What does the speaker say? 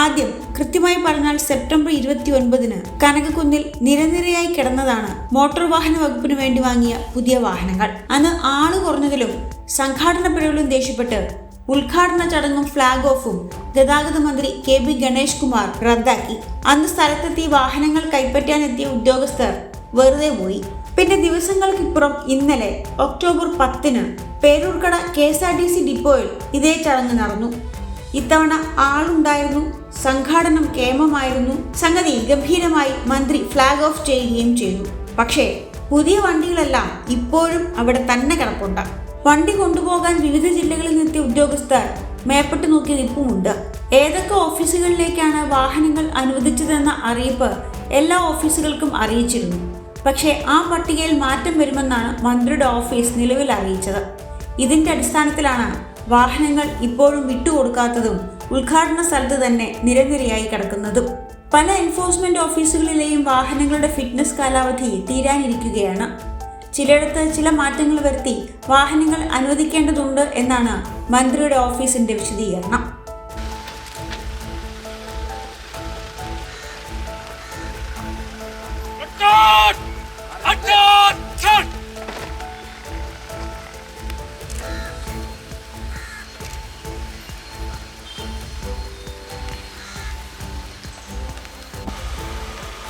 ആദ്യം കൃത്യമായി പറഞ്ഞാൽ സെപ്റ്റംബർ ഇരുപത്തി ഒൻപതിന് കനകക്കുന്നിൽ നിരനിരയായി കിടന്നതാണ് മോട്ടോർ വാഹന വകുപ്പിന് വേണ്ടി വാങ്ങിയ പുതിയ വാഹനങ്ങൾ. അന്ന് ആൾ കുറഞ്ഞതിലും സംഘാടന പിഴവിലും ദേഷ്യപ്പെട്ട് ഉദ്ഘാടന ചടങ്ങും ഫ്ളാഗ് ഓഫും ഗതാഗത മന്ത്രി കെ ബി ഗണേഷ് കുമാർ റദ്ദാക്കി. അന്ന് സ്ഥലത്തെത്തി വാഹനങ്ങൾ കൈപ്പറ്റാനെത്തിയ ഉദ്യോഗസ്ഥർ വെറുതെ പോയി. പിന്നെ ദിവസങ്ങൾക്കിപ്പുറം ഇന്നലെ ഒക്ടോബർ പത്തിന് Peroorkada K S R T C ഡിപ്പോയിൽ ഇതേ ചടങ്ങ് നടന്നു. ഇത്തവണ ആളുണ്ടായിരുന്നു സംഘാടനം കേമമായിരുന്നു. സംഗതി ഗംഭീരമായി മന്ത്രി ഫ്ലാഗ് ഓഫ് ചെയ്യുകയും ചെയ്തു. പക്ഷേ പുതിയ വണ്ടികളെല്ലാം ഇപ്പോഴും അവിടെ തന്നെ കിടപ്പുണ്ട്. വണ്ടി കൊണ്ടുപോകാൻ വിവിധ ജില്ലകളിൽ നിന്നെത്തിയ ഉദ്യോഗസ്ഥർ മേപ്പെട്ട് നോക്കി നിൽപ്പുമുണ്ട്. ഏതൊക്കെ ഓഫീസുകളിലേക്കാണ് വാഹനങ്ങൾ അനുവദിച്ചതെന്ന അറിയിപ്പ് എല്ലാ ഓഫീസുകൾക്കും അറിയിച്ചിരുന്നു. പക്ഷേ ആ പട്ടികയിൽ മാറ്റം വരുമെന്നാണ് മന്ത്രിയുടെ ഓഫീസ് നിലവിൽ അറിയിച്ചത്. ഇതിന്റെ അടിസ്ഥാനത്തിലാണ് വാഹനങ്ങൾ ഇപ്പോഴും വിട്ടുകൊടുക്കാത്തതും ഉദ്ഘാടന സ്ഥലത്ത് തന്നെ നിരനിരയായി കിടക്കുന്നതും പല എൻഫോഴ്സ്മെന്റ് ഓഫീസുകളിലെയും വാഹനങ്ങളുടെ ഫിറ്റ്നസ് കാലാവധി തീരാനിരിക്കുകയാണ്. ചിലയിടത്ത് ചില മാറ്റങ്ങൾ വരുത്തി വാഹനങ്ങൾ അനുവദിക്കേണ്ടതുണ്ട് എന്നാണ് മന്ത്രിയുടെ ഓഫീസിന്റെ വിശദീകരണം.